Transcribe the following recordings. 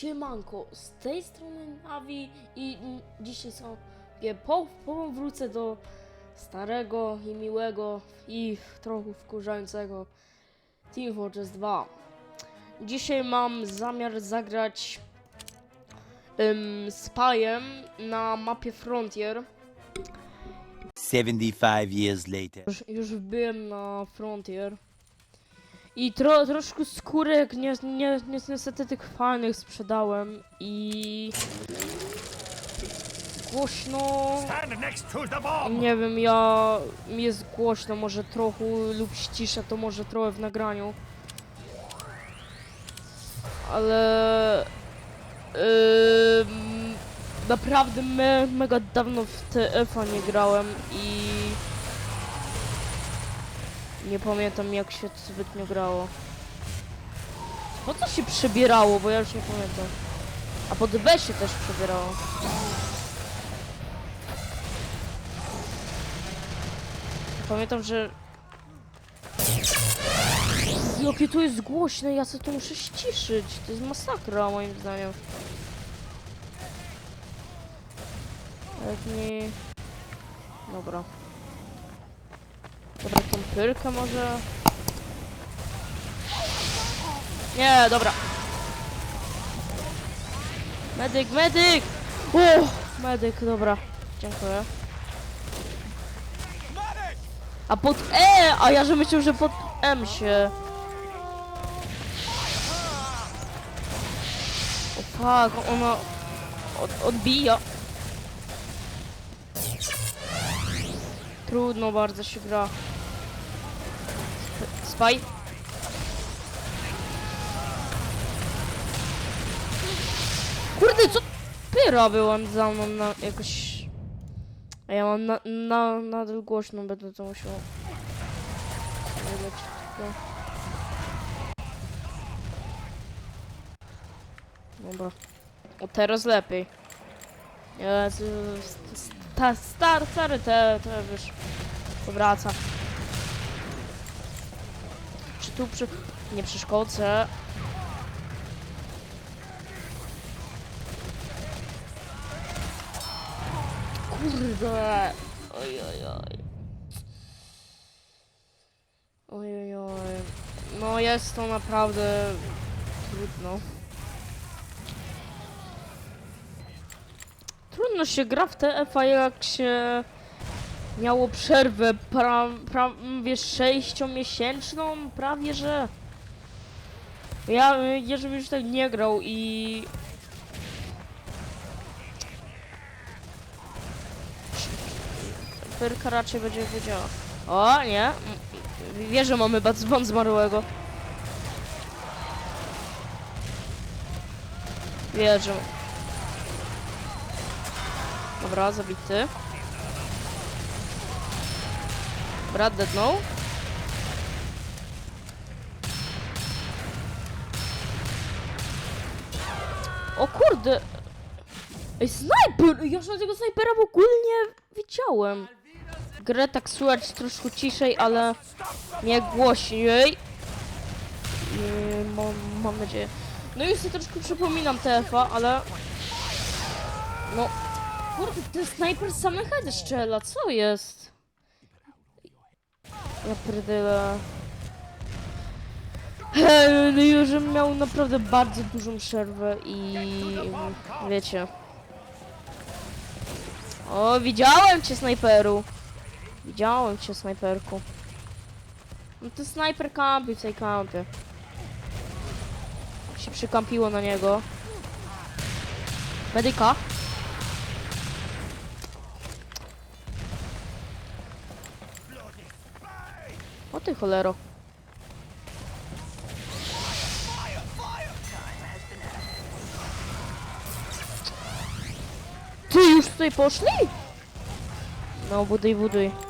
Siemanko, z tej strony Navi i dzisiaj sobie po, powrócę do starego i miłego i trochę wkurzającego Team Fortress 2. Dzisiaj mam zamiar zagrać um, Spyem na mapie Frontier. 75 years later. Już, już byłem na Frontier. I tro, troszkę skórek nie, nie, nie, niestety tych fajnych sprzedałem i głośno, nie wiem, ja, jest głośno, może trochę lub ściszę to może trochę w nagraniu. Ale ym, naprawdę me, mega dawno w TF-a nie grałem i nie pamiętam jak się zbytnio grało. Po co się przebierało, bo ja już nie pamiętam. A pod B się też przebierało. Pamiętam, że... Jakie to jest głośne, ja sobie to muszę ściszyć. To jest masakra moim zdaniem. Nie... Dobra. Pyrkę może... Nie, dobra. Medyk, medyk! O, medyk, dobra. Dziękuję. A pod E! A ja że myślał, że pod M się. O fuck, ona od, odbija. Trudno bardzo się gra. Spy. Kurde, co? Pyra była za mną na jakoś... Ja mam na, na, nadal głośno, będę to musiał... Dobra. O, teraz lepiej. Jezu, sta, star, stary te, te wiesz, powraca. Tu przy... nie przeszkodzę? Kurde. Oj, oj, oj. Oj, oj, oj. No jest to naprawdę trudno. Trudno się gra w TF-a jak się miało przerwę pra, pra, wiesz, sześciomiesięczną, prawie że. Ja, jeżeli już tak nie grał i Pyrka raczej będzie wiedziała. O, nie. Wie, że mamy dzwon zmarłego. Wierzę. Dobra, zabity. Dobra, deadnął. O kurde! Ej, snajper! Ja już na tego snajpera w ogóle nie widziałem. Grę tak słychać troszkę ciszej, ale nie głośniej. I mam, mam nadzieję. No i sobie troszkę przypominam TF-a, ale... No... Kurde, ten snajper samych heady strzela, co jest? Ja pierdolę. No już miał naprawdę bardzo dużą przerwę i... wiecie... O, widziałem cię, snajperu. Widziałem cię, snajperku. No to snajper kampi w tej kampie. Się przykampiło na niego. Medyka. O ty cholero. Ty już tutaj poszli? No, buduj, buduj.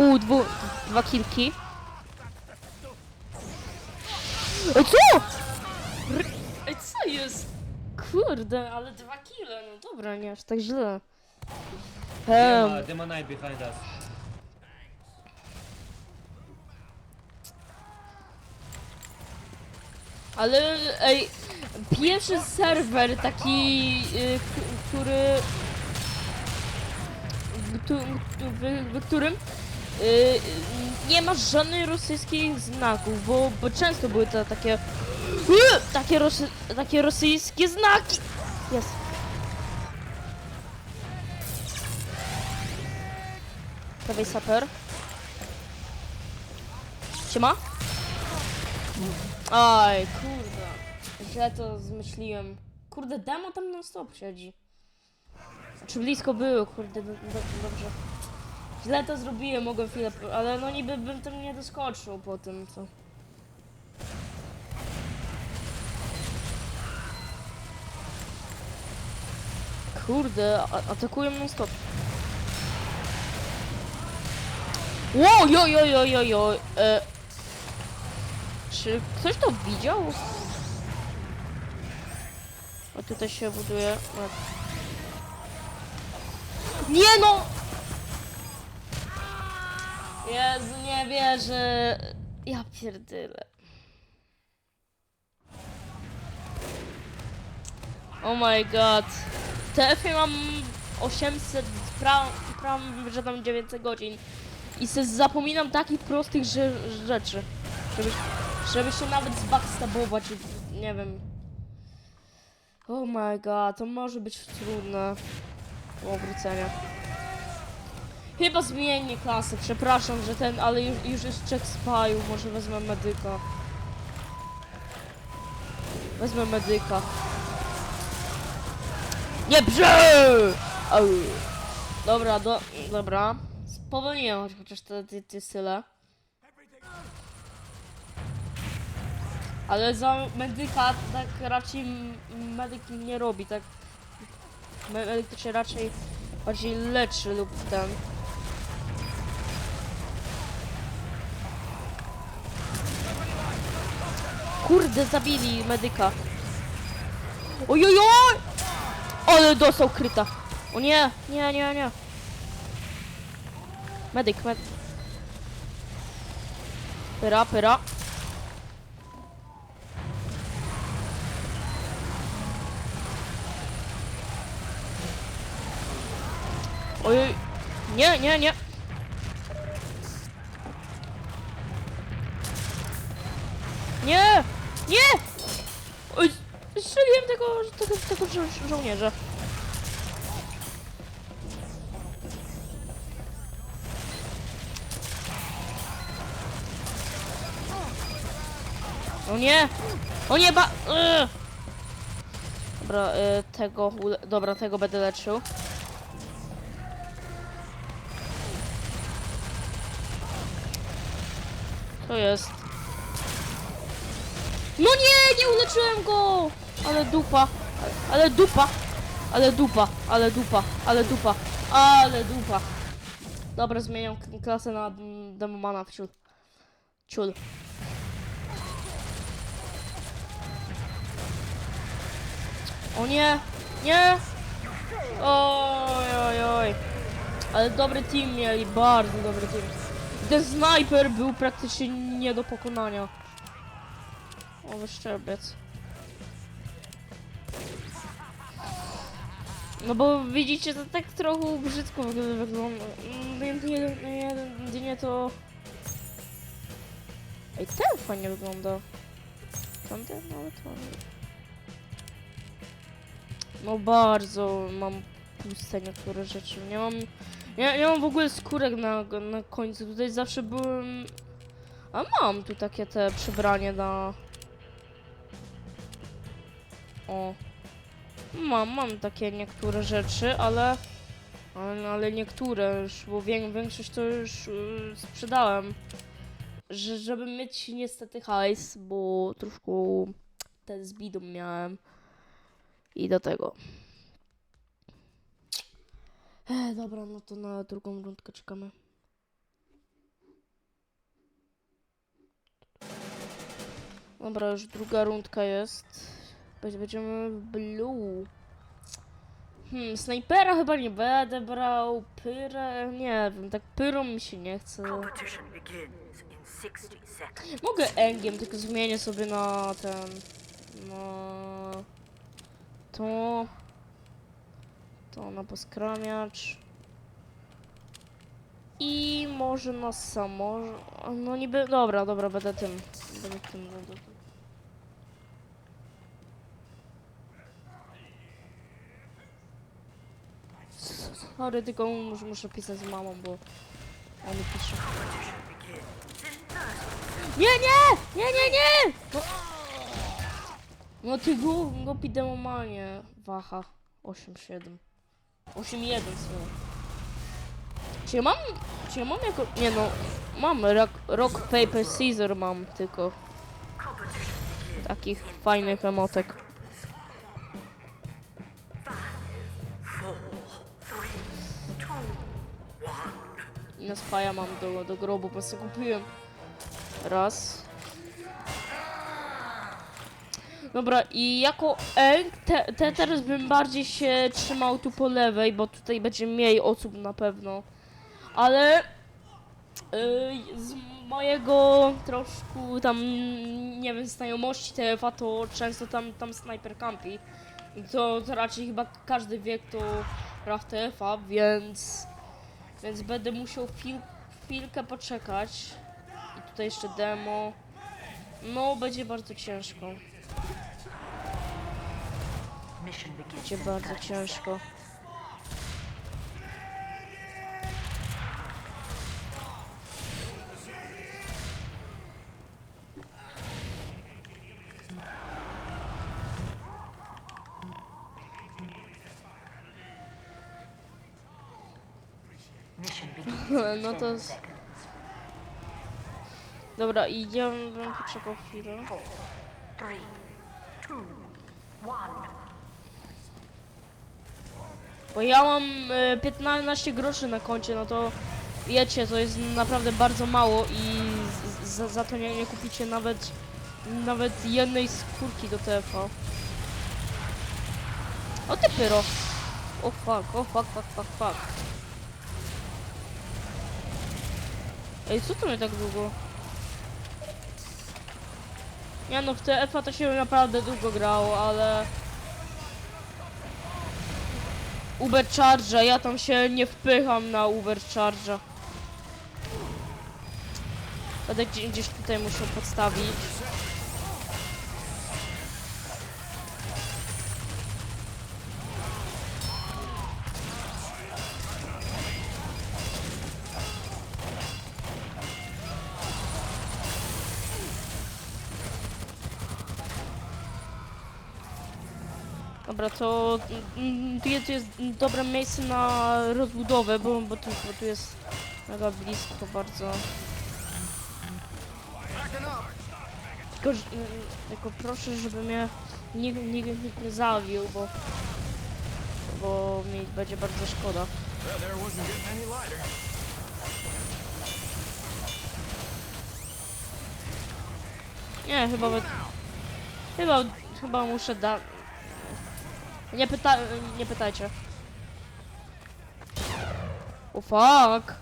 U, dwu, dwa kilki. E, co? kurde, ale dwa kile, no dobra, nie aż tak źle. Um, ma, Demonite behind us. ale ej, pierwszy serwer taki, y, k- który w, tu, w, w którym y, nie ma żadnych rosyjskich znaków, bo, bo często były to takie y, takie, rosy, takie rosyjskie znaki. Jest. Prawej saper. Siema? Aj, kurde. Źle to zmyśliłem. Kurde, demo tam non stop siedzi. Znaczy blisko było, kurde, do, do, dobrze. Źle to zrobiłem, mogłem chwilę, ale no niby bym tam nie doskoczył po tym, co... Kurde, a- atakują non stop. Ło, jo, jo, jo, jo, jo. E, czy ktoś to widział? O, tutaj się buduje. Nie no! Jezu, nie wierzę. Ja pierdolę. Oh my god. TF mam 800, prawie, prawie, że tam 900 godzin. I se zapominam takich prostych rze rzeczy. Żeby, żeby się nawet zbackstabować, nie wiem. Oh my god, to może być trudne do obrócenia. Chyba zmienię klasę, przepraszam, że ten, ale już, już jest check spaju, może wezmę medyka. Wezmę medyka. Nie brze! Dobra, do, dobra. Spowolniłem chociaż te, te, te syle. Ale za medyka tak raczej medyk nie robi, tak. Me- Medyk to się raczej bardziej leczy lub ten. Kurde, zabili medyka. Ojojoj! Ale dostał kryta. O nie, nie, nie, nie. Medyk, med... Pyra, pyra. Ojej. Nie, nie, nie. Nie! Oj, strzeliłem tego, tego, tego żo żołnierza. O nie! O nie, ba... Dobra, y, tego... Dobra, tego będę leczył. To jest. No nie, nie uleczyłem go! Ale dupa, ale dupa, ale dupa, ale dupa, ale dupa, ale dupa. Dobra, zmieniam klasę na demomana w ciul. Ciul. O nie, nie! Oj, oj, oj. Ale dobry team mieli, bardzo dobry team. Ten snajper był praktycznie nie do pokonania. O, wyszczerbiec. No bo widzicie, to tak trochę brzydko wygl- wygląda. Mm, Jedynie, jedynie to... Ej, ten fajnie wygląda. Tamten, ale to... No bardzo mam puste niektóre rzeczy. Nie mam... Nie, nie mam w ogóle skórek na, na końcu. Tutaj zawsze byłem... A mam tu takie te przebranie na... O. Mam, mam takie niektóre rzeczy, ale... Ale, niektóre już, bo wię, większość to już y, sprzedałem. Że, żeby mieć niestety hajs, bo troszkę ten z bidą miałem. I do tego. E, dobra, no to na drugą rundkę czekamy. Dobra, już druga rundka jest. Będzie- Będziemy w blue. Hmm, snajpera chyba nie będę brał. Pyrę, nie wiem, tak pyrą mi się nie chce. Competition begins in 60 seconds. Mogę engiem, tylko zmienię sobie na ten. Na. To. To na poskramiacz. I może na samo. No niby. Dobra, dobra, będę tym. Będę tym. Będę tym. Sorry, tylko muszę, muszę pisać z mamą, bo ona pisze. Nie, nie! Nie, nie, nie! No, no ty go, go pidemomanie. Waha. 8-7. 8-1 słuchaj. Czy ja mam... Czy ja mam jako... Nie no. Mam rock, rock paper scissor mam tylko. Takich fajnych emotek. Na spaja mam do, do grobu, po prostu kupiłem. Raz. Dobra, i jako Eng, te, te teraz bym bardziej się trzymał tu po lewej, bo tutaj będzie mniej osób na pewno. Ale yy, z mojego troszkę tam, nie wiem, znajomości TFA, to często tam, tam snajper campi. To, to raczej chyba każdy wie, kto gra w TFA, więc, więc będę musiał chwil, chwilkę poczekać. I tutaj jeszcze demo. No, będzie bardzo ciężko. Będzie bardzo 30 ciężko. No to 10 z-. Dobra, i ja bym poczekał chwilę. Bo ja mam e, 15 groszy na koncie, no to wiecie, to jest naprawdę bardzo mało i za, za to nie, nie kupicie nawet nawet jednej skórki do TFA. O ty pyro! O fuck, o fuck, fuck, fuck, fuck. Ej, co to mnie tak długo? Nie no, w TFA to się naprawdę długo grało, ale... Uber Charge, ja tam się nie wpycham na Uber Charge. Będę gdzie, gdzieś tutaj musiał podstawić. Dobra, to mm, jest, tu jest dobre miejsce na rozbudowę, bo, bo, tu, bo tu jest mega blisko bardzo. Tylko, mm, tylko proszę, żeby mnie nikt, nikt, nikt nie zawił, bo, bo mi będzie bardzo szkoda. Nie, chyba chyba, chyba muszę da... Nie pyta... nie pytajcie. O fuck!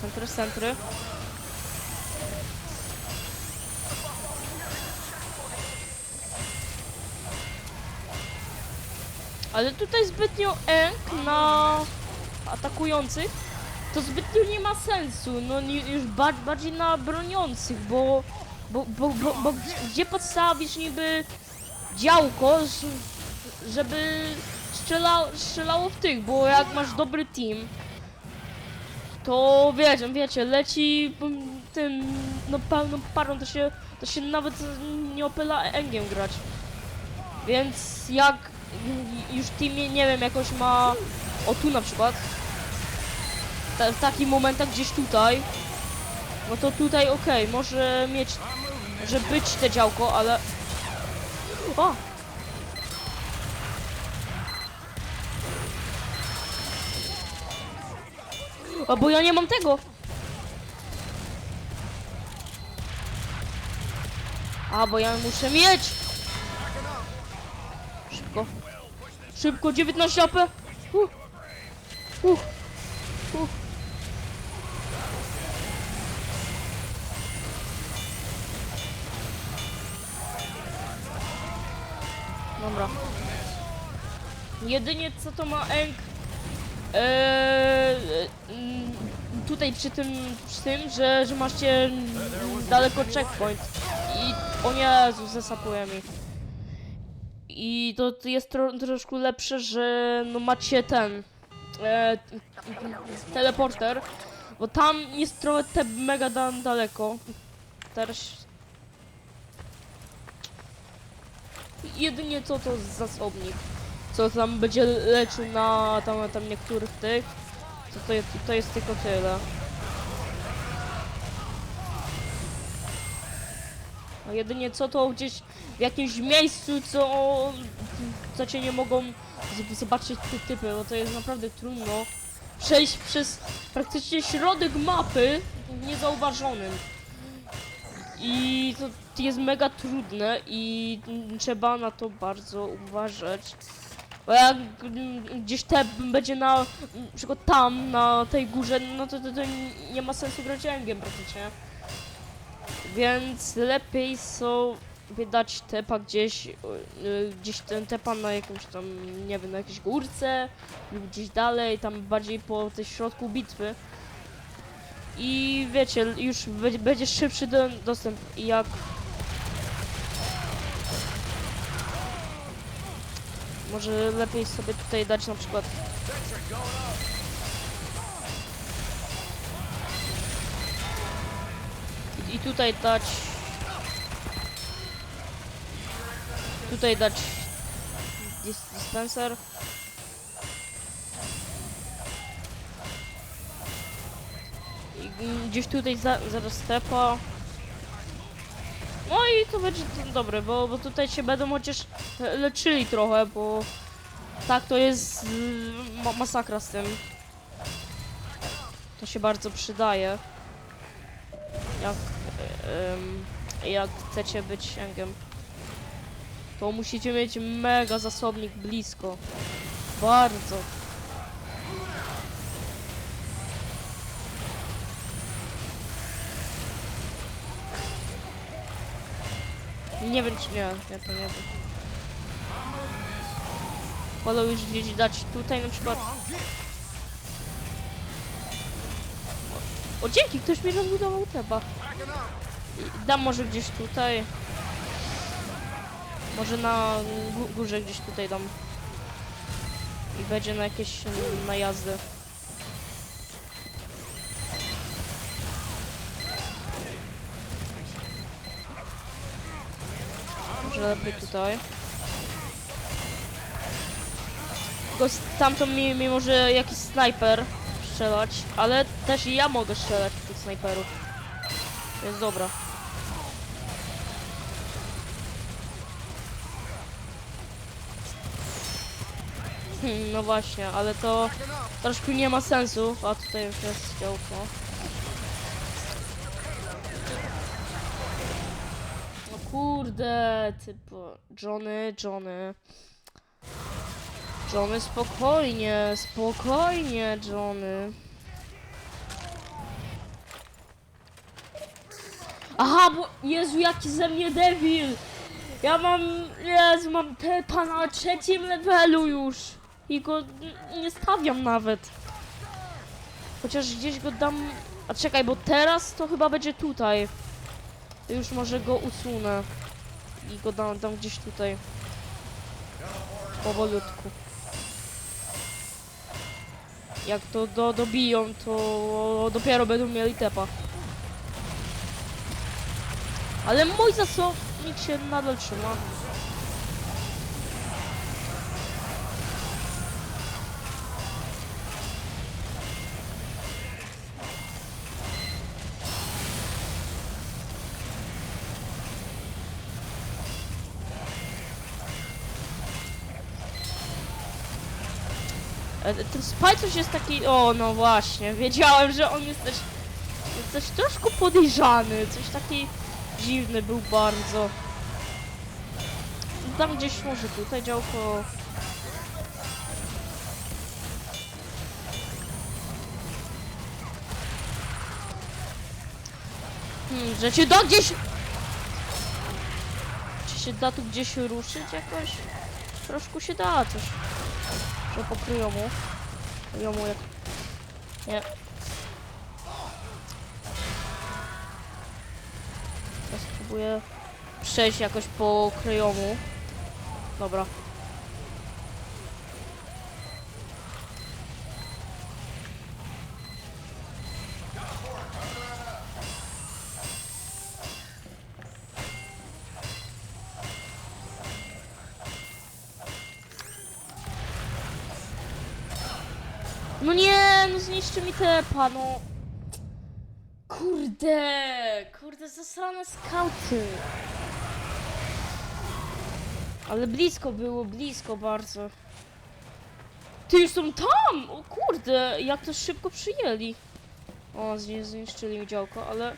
Centry, centry. Ale tutaj zbytnio eng na atakujących to zbytnio nie ma sensu, no już ba bardziej na broniących, bo, bo, bo, bo, bo gdzie- podstawisz niby działko, żeby strzela, strzelało w tych, bo jak masz dobry team, to wiecie, wiecie, leci tym, no pełną parą, to się, to się nawet nie opyla engiem grać. Więc jak już team, nie wiem, jakoś ma, o tu na przykład, ta, w takich momentach gdzieś tutaj, no to tutaj okej, może mieć, że być te działko, ale... O! O, bo ja nie mam tego! A, bo ja muszę mieć! Szybko. Szybko, 19 AP! Uh. Uh. Dobra. Jedynie co to ma Eng Eee, mm, tutaj przy tym, przy tym że, że macie daleko checkpoint i o Jezu, zesapuje mi. I to to jest tro, troszkę lepsze, że no macie ten e, teleporter, bo tam jest trochę te mega da, daleko. Teraz jedynie co to zasobnik co tam będzie leczył na tam, tam niektórych tych, to, to, jest, to jest tylko tyle. A jedynie co to gdzieś w jakimś miejscu, co, co cię nie mogą zobaczyć te typy, bo to jest naprawdę trudno przejść przez praktycznie środek mapy niezauważonym. I to jest mega trudne i trzeba na to bardzo uważać. Bo jak gdzieś te będzie na, na przykład tam, na tej górze, no to, to, to nie ma sensu grać engiem praktycznie. Więc lepiej sobie dać tepa gdzieś, y, gdzieś ten tepa na jakimś tam, nie wiem, na jakiejś górce lub gdzieś dalej, tam bardziej po tej środku bitwy. I wiecie, już będzie, szybszy do, dostęp jak Może lepiej sobie tutaj dać na przykład. I, tutaj dać. Tutaj dać dis dispenser. I gdzieś tutaj za, zaraz stepa. No i to będzie dobre, bo, bo tutaj się będą chociaż leczyli trochę, bo tak to jest y, ma masakra z tym. To się bardzo przydaje. Jak, em, jak chcecie być engem. To musicie mieć mega zasobnik blisko. Bardzo. Nie wiem czy nie, ja to nie wiem. Wolę już gdzieś dać tutaj na przykład. O, o dzięki, ktoś mi rozbudował teba. Dam może gdzieś tutaj. Może na gó- górze gdzieś tutaj dam. I będzie na jakieś mm, najazdy. Może lepiej tutaj. Tylko stamtąd mi, mi może jakiś snajper strzelać, ale też i ja mogę strzelać tych snajperów. Jest dobra. Hmm, no właśnie, ale to troszkę nie ma sensu. A tutaj już jest działko. No kurde, typu Johnny, Johnny. Johnny, spokojnie, spokojnie, Johnny. Aha, bo Jezu, jaki ze mnie debil! Ja mam, Jezu, mam tepa na trzecim levelu już. I go nie stawiam nawet. Chociaż gdzieś go dam... A czekaj, bo teraz to chyba będzie tutaj. Już może go usunę. I go dam, dam gdzieś tutaj. Powolutku. Jak to do, dobiją, to dopiero będą mieli tepa. Ale mój zasobnik się nadal trzyma. Ten Spy coś jest taki... O, no właśnie. Wiedziałem, że on jest też... Też troszkę podejrzany. Coś taki dziwny był bardzo. dam gdzieś może tutaj działko. Hmm, że się da gdzieś... Czy się da tu gdzieś ruszyć jakoś? Troszkę się da coś. Że pokryją mu. Mu jak... Nie. Teraz spróbuję przejść jakoś po kryjomu. Dobra. No zniszczy mi tepa, no. Kurde, kurde, zasrane skauty. Ale blisko było, blisko bardzo. Ty już są tam! O kurde, jak to szybko przyjęli. O, zni- zniszczyli mi działko, ale...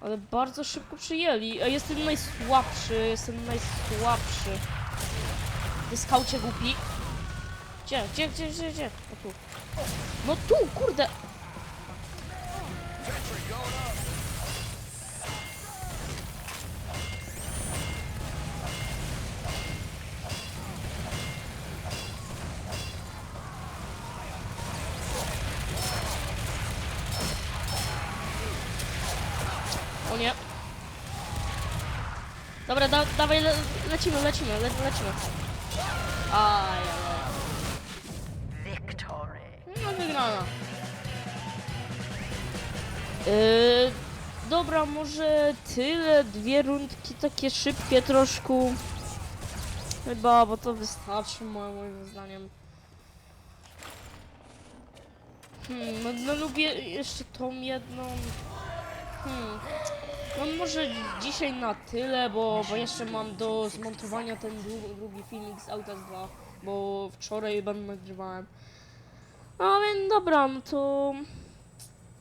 Ale bardzo szybko przyjęli. Jestem najsłabszy, jestem najsłabszy. Ty skaucie głupi. Gdzie, gdzie, gdzie, gdzie, gdzie? O tu. No tu, kurde! O nie. Dobra, da, dawaj, le, lecimy, lecimy, le, lecimy. Aj, No wygrana. Yy, dobra, może tyle, dwie rundki takie szybkie troszkę. Chyba, bo to wystarczy mo- moim zdaniem. Hmm, no, no lubię jeszcze tą jedną. Hmm. No może dzisiaj na tyle, bo, bo jeszcze mam do zmontowania ten dru- drugi filmik z Outlast 2, bo wczoraj będę nagrywałem. No więc dobra, no to...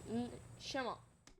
mm, Siema.